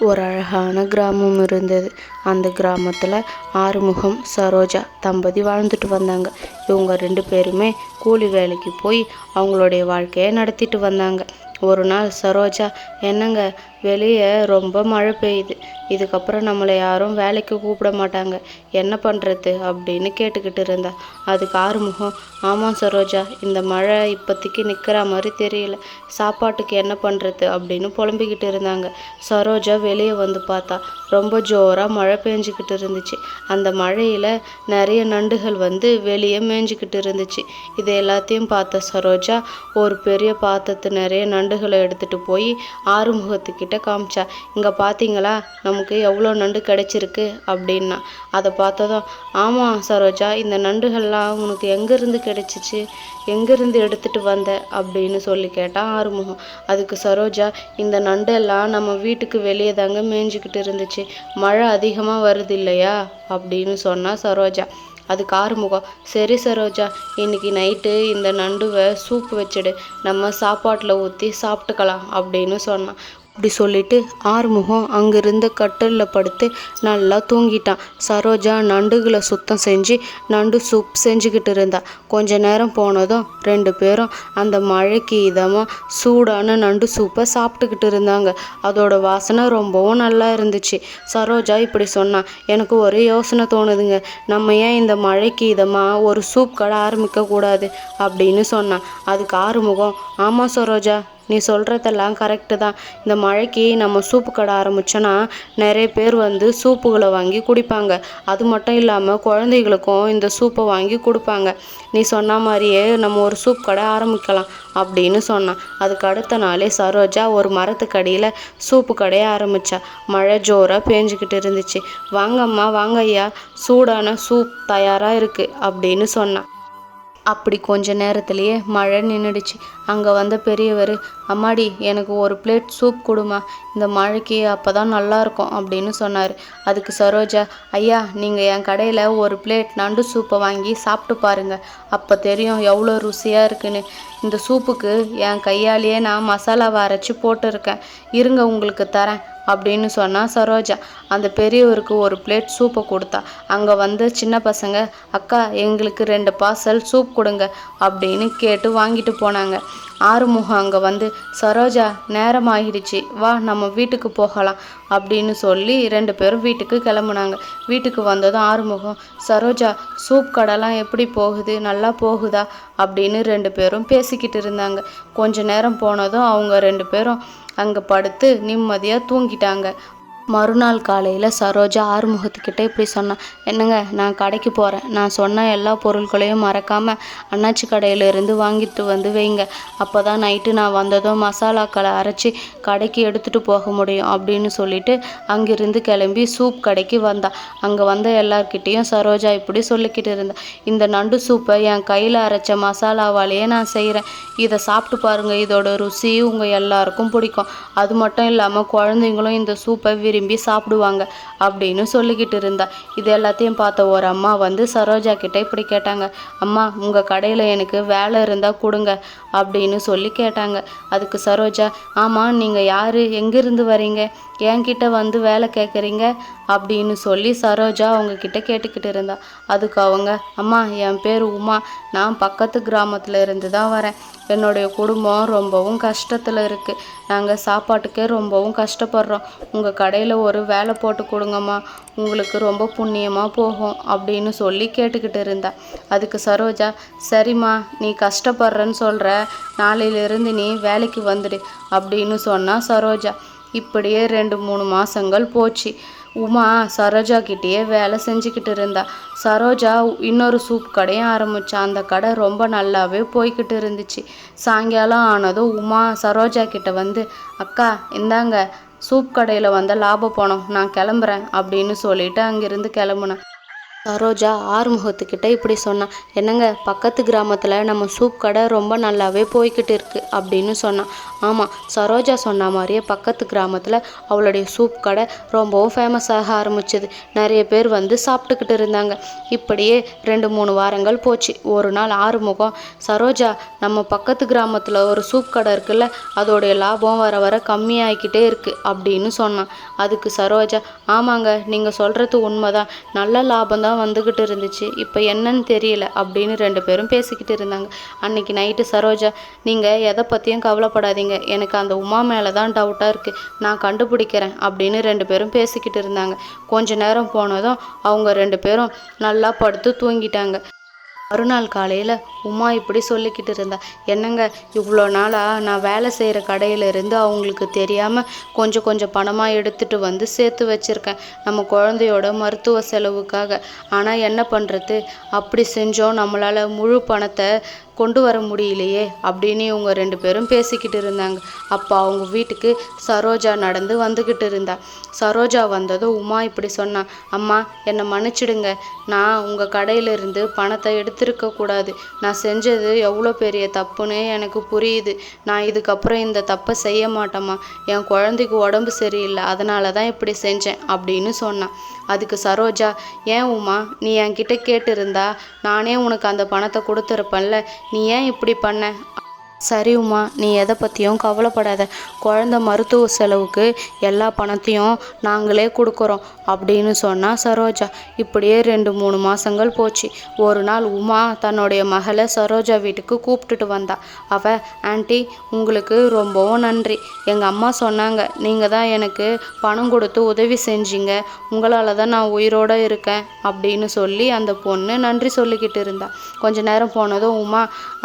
ஒரு அழகான கிராமம் இருந்தது. அந்த கிராமத்தில் ஆறுமுகம் சரோஜா தம்பதி வாழ்ந்துட்டு வந்தாங்க. இவங்க ரெண்டு பேருமே கூலி வேலைக்கு போய் அவங்களுடைய வாழ்க்கையை நடத்திட்டு வந்தாங்க. ஒரு நாள் சரோஜா என்னங்க வெளியே ரொம்ப மழை பெய்யுது. இதுக்கப்புறம் நம்மளை யாரும் வேலைக்கு கூப்பிட மாட்டாங்க. என்ன பண்ணுறது அப்படின்னு கேட்டுக்கிட்டு இருந்தா. அதுக்கு ஆறுமுகம் ஆமாம் சரோஜா இந்த மழை இப்போதைக்கு நிற்கிற மாதிரி தெரியல. சாப்பாட்டுக்கு என்ன பண்ணுறது அப்படின்னு புலம்பிக்கிட்டு இருந்தாங்க. சரோஜா வெளியே வந்து பார்த்தா ரொம்ப ஜோராக மழை பெஞ்சிக்கிட்டு இருந்துச்சு. அந்த மழையில் நிறைய நண்டுகள் வந்து வெளியே மேய்ஞ்சிக்கிட்டு இருந்துச்சு. இது எல்லாத்தையும் பார்த்த சரோஜா ஒரு பெரிய பாத்திரத்து நிறைய நண்டுகளை எடுத்துகிட்டு போய் ஆறுமுகத்துக்கிட்ட காமிச்சா இங்கே பார்த்தீங்களா நமக்கு எவ்வளோ நண்டு கிடைச்சிருக்கு? அப்படின்னா அதை பார்த்ததும் ஆமாம் சரோஜா இந்த நண்டுகள்லாம் உனக்கு எங்கேருந்து கிடைச்சிச்சு? எங்கேருந்து எடுத்துகிட்டு வந்த? அப்படின்னு சொல்லி கேட்டான் ஆறுமுகம். அதுக்கு சரோஜா இந்த நண்டெல்லாம் நம்ம வீட்டுக்கு வெளியே தாங்க மேய்ஞ்சிக்கிட்டு இருந்துச்சு. மழை அதிகமாக வருது இல்லையா அப்படின்னு சொன்னா சரோஜா. அதுக்கு ஆறுமுகம் சரி சரோஜா இன்னைக்கு நைட்டு இந்த நண்டுவை சூப் வச்சுடு. நம்ம சாப்பாட்டில் ஊற்றி சாப்பிட்டுக்கலாம் அப்படின்னு சொன்னான் அப்படி சொல்லிட்டு ஆறுமுகம் அங்கிருந்த கட்டிலில் படுத்து நல்லா தூங்கிட்டான் சரோஜா நண்டுகளை சுத்தம் செஞ்சு நண்டு சூப் செஞ்சுக்கிட்டு இருந்தா. கொஞ்ச நேரம் போனதும் ரெண்டு பேரும் அந்த மழைக்கு இதமாக சூடான நண்டு சூப்பை சாப்பிட்டுக்கிட்டு இருந்தாங்க. அதோட வாசனை ரொம்பவும் நல்லா இருந்துச்சு. சரோஜா இப்படி சொன்னான் எனக்கு ஒரு யோசனை தோணுதுங்க. நம்ம ஏன் இந்த மழைக்கு இதமாக ஒரு சூப் கடை ஆரம்பிக்க கூடாது அப்படின்னு சொன்னான் அதுக்கு ஆறுமுகம் ஆமாம் சரோஜா நீ சொல்கிறதெல்லாம் கரெக்டு தான். இந்த மழைக்கு நம்ம சூப்பு கடை ஆரம்பித்தோன்னா நிறைய பேர் வந்து சூப்புகளை வாங்கி குடிப்பாங்க. அது மட்டும் இல்லாமல் குழந்தைகளுக்கும் இந்த சூப்பை வாங்கி கொடுப்பாங்க. நீ சொன்ன மாதிரியே நம்ம ஒரு சூப் கடை ஆரம்பிக்கலாம் அப்படின்னு சொன்னான். அதுக்கு அடுத்த நாளே சரோஜா ஒரு மரத்துக்கடியில் சூப்பு கடையை ஆரம்பித்தா மழை ஜோராக பேஞ்சிக்கிட்டு இருந்துச்சு. வாங்கம்மா வாங்க ஐயா சூடான சூப் தயாராக இருக்குது அப்படின்னு சொன்னான். அப்படி கொஞ்ச நேரத்துலேயே மழை நின்றுடுச்சு அங்கே வந்த பெரியவர் அம்மாடி எனக்கு ஒரு பிளேட் சூப் கொடுமா. இந்த மழைக்கு அப்போ தான் நல்லாயிருக்கும் அப்படின்னு சொன்னார். அதுக்கு சரோஜா ஐயா நீங்கள் என் கடையில் ஒரு பிளேட் நண்டு சூப்பை வாங்கி சாப்பிட்டு பாருங்கள் அப்போ தெரியும் எவ்வளோ ருசியாக இருக்குன்னு. இந்த சூப்புக்கு என் கையாலேயே நான் மசாலாவை அரைச்சி போட்டிருக்கேன். இருங்க உங்களுக்கு தரேன் அப்படின்னு சொன்னால் சரோஜா. அந்த பெரியவருக்கு ஒரு பிளேட் சூப்பை கொடுத்தா. அங்கே வந்து சின்ன பசங்க அக்கா எங்களுக்கு ரெண்டு பார்சல் சூப் கொடுங்க அப்படின்னு கேட்டு வாங்கிட்டு போனாங்க. ஆறுமுகம் அங்கே வந்து சரோஜா நேரம் ஆகிடுச்சு வா நம்ம வீட்டுக்கு போகலாம். அப்படின்னு சொல்லி ரெண்டு பேரும் வீட்டுக்கு கிளம்புனாங்க. வீட்டுக்கு வந்ததும் ஆறுமுகம் சரோஜா சூப் கடைலாம் எப்படி போகுது? நல்லா போகுதா? அப்படின்னு ரெண்டு பேரும் பேசிக்கிட்டு இருந்தாங்க. கொஞ்ச நேரம் போனதும் அவங்க ரெண்டு பேரும் அங்கே படுத்து நிம்மதியாக தூங்கிட்டாங்க. மறுநாள் காலையில் சரோஜா ஆறுமுகத்துக்கிட்ட இப்படி சொன்னான் என்னங்க நான் கடைக்கு போகிறேன் நான் சொன்ன எல்லா பொருட்களையும் மறக்காமல் அண்ணாச்சி கடையிலேருந்து வாங்கிட்டு வந்து வைங்க. அப்போ தான் நைட்டு நான் வந்ததும் மசாலாக்களை அரைச்சி கடைக்கு எடுத்துகிட்டு போக முடியும் அப்படின்னு சொல்லிட்டு அங்கிருந்து கிளம்பி சூப் கடைக்கு வந்தா. அங்கே வந்த எல்லார்கிட்டேயும் சரோஜா இப்படி சொல்லிக்கிட்டு இருந்தா. இந்த நண்டு சூப்பை என் கையில் அரைச்ச மசாலாவாலேயே நான் செய்கிறேன் இதை சாப்பிட்டு பாருங்கள் இதோட ருசி உங்கள் எல்லாருக்கும் பிடிக்கும். அது மட்டும் இல்லாமல் குழந்தைங்களும் இந்த சூப்பை விரும்பி விரும்பி சாப்பிடுவாங்க அப்படின்னு சொல்லிக்கிட்டு இருந்தா. இது எல்லாத்தையும் பார்த்த ஒரு அம்மா வந்து சரோஜா கிட்ட இப்படி கேட்டாங்க. அம்மா உங்கள் கடையில் எனக்கு வேலை இருந்தால் கொடுங்க அப்படின்னு சொல்லி கேட்டாங்க. அதுக்கு சரோஜா ஆமாம் நீங்கள் யார்? எங்கேருந்து வரீங்க? என்கிட்ட வந்து வேலை கேட்குறீங்க அப்படின்னு சொல்லி சரோஜா அவங்க கிட்ட கேட்டுக்கிட்டு இருந்தா. அதுக்கு அவங்க அம்மா என் பேர் உமா. நான் பக்கத்து கிராமத்தில் இருந்து தான் வரேன். என்னுடைய குடும்பம் ரொம்பவும் கஷ்டத்தில் இருக்குது நாங்கள் சாப்பாட்டுக்கே ரொம்பவும் கஷ்டப்படுறோம். உங்கள் கடையில் ஒரு வேலை போட்டு கொடுங்கம்மா. உங்களுக்கு ரொம்ப புண்ணியமாக போகும் அப்படின்னு சொல்லி கேட்டுக்கிட்டு இருந்தா. அதுக்கு சரோஜா சரிம்மா நீ கஷ்டப்படுறன்னு சொல்கிற நாளையிலிருந்து நீ வேலைக்கு வந்துடு அப்படின்னு சொன்னா சரோஜா. இப்படியே ரெண்டு மூணு மாதங்கள் போச்சு. உமா சரோஜா கிட்டேயே வேலை செஞ்சுக்கிட்டு இருந்தா. சரோஜா இன்னொரு சூப் கடையும் ஆரம்பிச்சா. அந்த கடை ரொம்ப நல்லாவே போய்கிட்டு இருந்துச்சு. சாயங்காலம் ஆனதும் உமா சரோஜா கிட்ட வந்து அக்கா இந்தாங்க சூப் கடையில் வந்த லாபம் போனோம் நான் கிளம்புறேன் அப்படின்னு சொல்லிட்டு அங்கிருந்து கிளம்புனேன் சரோஜா ஆறுமுகத்துக்கிட்ட இப்படி சொன்னான் என்னங்க பக்கத்து கிராமத்தில் நம்ம சூப் கடை ரொம்ப நல்லாவே போய்கிட்டு இருக்கு அப்படின்னு சொன்னான் ஆமாம் சரோஜா சொன்ன மாதிரியே பக்கத்து கிராமத்தில் அவளுடைய சூப் கடை ரொம்பவும் ஃபேமஸ் ஆக ஆரம்பிச்சது. நிறைய பேர் வந்து சாப்பிட்டுக்கிட்டு இருந்தாங்க. இப்படியே ரெண்டு மூணு வாரங்கள் போச்சு. ஒரு நாள் ஆறுமுகம் சரோஜா நம்ம பக்கத்து கிராமத்தில் ஒரு சூப் கடை இருக்குல்ல அதோடைய லாபம் வர வர கம்மியாகிக்கிட்டே இருக்குது அப்படின்னு சொன்னான். அதுக்கு சரோஜா ஆமாங்க நீங்கள் சொல்கிறது உண்மைதான். நல்ல லாபம் தான் வந்துக்கிட்டு இருந்துச்சு. இப்போ என்னன்னு தெரியல அப்படின்னு ரெண்டு பேரும் பேசிக்கிட்டு இருந்தாங்க. அன்னைக்கு நைட்டு சரோஜா நீங்கள் எதை பற்றியும் கவலைப்படாதீங்க. எனக்கு அந்த உமா மேலே தான் டவுட்டாக இருக்குது நான் கண்டுபிடிக்கிறேன் அப்படின்னு ரெண்டு பேரும் பேசிக்கிட்டு இருந்தாங்க. கொஞ்ச நேரம் போனதும் அவங்க ரெண்டு பேரும் நல்லா படுத்து தூங்கிட்டாங்க. மறுநாள் காலையில் உமா இப்படி சொல்லிக்கிட்டு இருந்தா. என்னங்க இவ்வளோ நாளாக நான் வேலை செய்கிற கடையிலேருந்து அவங்களுக்கு தெரியாமல் கொஞ்சம் கொஞ்சம் பணமாக எடுத்துகிட்டு வந்து சேர்த்து வச்சுருக்கேன். நம்ம குழந்தையோட மருத்துவ செலவுக்காக. ஆனால் என்ன பண்ணுறது அப்படி செஞ்சோம். நம்மளால் முழு பணத்தை கொண்டு வர முடியலையே அப்படின்னு இவங்க ரெண்டு பேரும் பேசிக்கிட்டு இருந்தாங்க. அப்போ அவங்க வீட்டுக்கு சரோஜா நடந்து வந்துக்கிட்டு இருந்தா. சரோஜா வந்ததும் உமா இப்படி சொன்னா அம்மா என்னை மன்னிச்சிடுங்க. நான் உங்கள் கடையிலிருந்து பணத்தை எடுத்திருக்க கூடாது. நான் செஞ்சது எவ்வளோ பெரிய தப்புன்னு எனக்கு புரியுது. நான் இதுக்கப்புறம் இந்த தப்பை செய்ய மாட்டேம்மா. என் குழந்தைக்கு உடம்பு சரியில்லை. அதனால தான் இப்படி செஞ்சேன் அப்படின்னு சொன்னான் அதுக்கு சரோஜா ஏன் உமா நீ என்கிட்ட கேட்டிருந்தா நானே உனக்கு அந்த பணத்தை கொடுத்துருப்பேன்ல நீ ஏன் இப்படி பண்ண? சரி உமா நீ எதை பற்றியும் கவலைப்படாத. குழந்த மருத்துவ செலவுக்கு எல்லா பணத்தையும் நாங்களே கொடுக்குறோம் அப்படின்னு சொன்னால் சரோஜா இப்படியே ரெண்டு மூணு மாதங்கள் போச்சு. ஒரு நாள் உமா தன்னுடைய மகளை சரோஜா வீட்டுக்கு கூப்பிட்டுட்டு வந்தா. அவ ஆண்டி உங்களுக்கு ரொம்பவும் நன்றி. எங்கள் அம்மா சொன்னாங்க நீங்கள் தான் எனக்கு பணம் கொடுத்து உதவி செஞ்சீங்க. உங்களால் தான் நான் உயிரோடு இருக்கேன் அப்படின்னு சொல்லி அந்த பொண்ணு நன்றி சொல்லிக்கிட்டு இருந்தா. கொஞ்ச நேரம் போனதும் உமா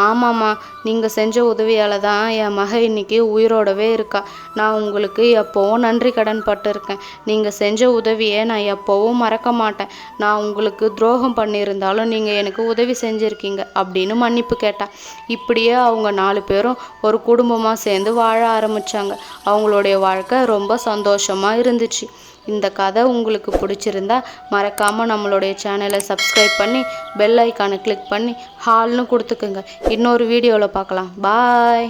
ஆமாம்மா நீங்கள் செஞ்ச உதவியால் தான் என் மக இன்னைக்கு உயிரோடவே இருக்கா. நான் உங்களுக்கு எப்போவும் நன்றி கடன் பட்டிருக்கேன். நீங்கள் செஞ்ச உதவியை நான் எப்போவும் மறக்க மாட்டேன். நான் உங்களுக்கு துரோகம் பண்ணியிருந்தாலும் நீங்கள் எனக்கு உதவி செஞ்சுருக்கீங்க அப்படின்னு மன்னிப்பு கேட்டேன் இப்படியே அவங்க நாலு பேரும் ஒரு குடும்பமாக சேர்ந்து வாழ ஆரம்பித்தாங்க அவங்களுடைய வாழ்க்கை ரொம்ப சந்தோஷமாக இருந்துச்சு. இந்த கதை உங்களுக்கு பிடிச்சிருந்தா மறக்காமல் நம்மளுடைய சேனலை சப்ஸ்கிரைப் பண்ணி பெல் ஐக்கானை கிளிக் பண்ணி ஹால்னு கொடுத்துக்குங்க. இன்னொரு வீடியோவில் பார்க்கலாம். பாய்